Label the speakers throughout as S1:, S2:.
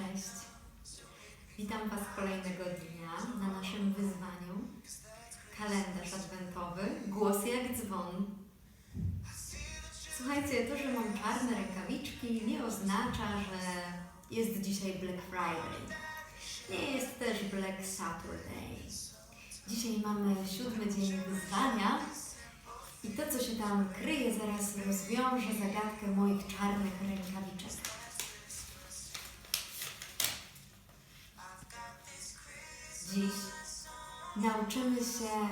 S1: Cześć. Witam Was kolejnego dnia na naszym wyzwaniu. Kalendarz adwentowy, głos jak dzwon. Słuchajcie, to, że mam czarne rękawiczki nie oznacza, że jest dzisiaj Black Friday. Nie jest też Black Saturday. Dzisiaj mamy siódmy dzień wyzwania i to, co się tam kryje, zaraz rozwiąże zagadkę moich czarnych rękawiczek. Dziś nauczymy się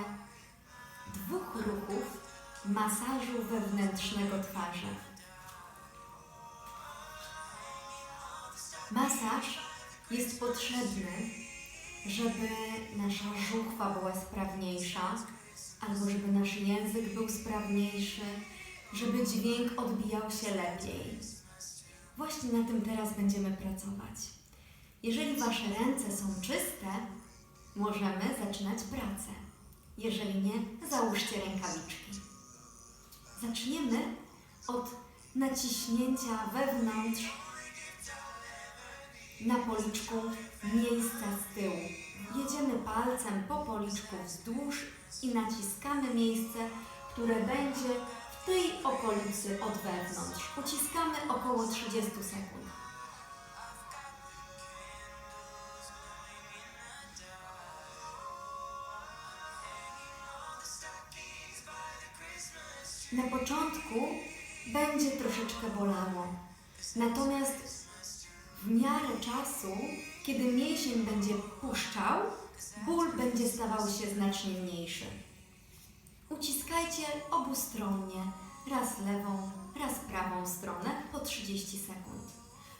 S1: dwóch ruchów masażu wewnętrznego twarzy. Masaż jest potrzebny, żeby nasza żuchwa była sprawniejsza, albo żeby nasz język był sprawniejszy, żeby dźwięk odbijał się lepiej. Właśnie na tym teraz będziemy pracować. Jeżeli Wasze ręce są czyste, możemy zaczynać pracę. Jeżeli nie, załóżcie rękawiczki. Zaczniemy od naciśnięcia wewnątrz na policzku miejsca z tyłu. Jedziemy palcem po policzku wzdłuż i naciskamy miejsce, które będzie w tej okolicy od wewnątrz. Uciskamy około 30 sekund. Na początku będzie troszeczkę bolało. Natomiast w miarę czasu, kiedy mięsień będzie puszczał, ból będzie stawał się znacznie mniejszy. Uciskajcie obustronnie, raz lewą, raz prawą stronę po 30 sekund.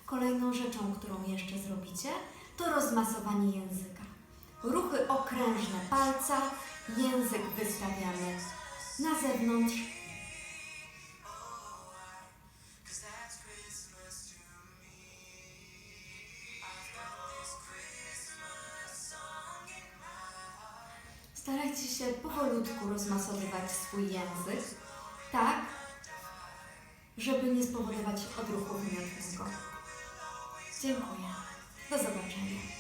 S1: Kolejną rzeczą, którą jeszcze zrobicie, to rozmasowanie języka. Ruchy okrężne palca, język wystawiamy na zewnątrz, Starajcie się powolutku rozmasowywać swój język, tak, żeby nie spowodować odruchu wymiotnego. Dziękuję. Do zobaczenia.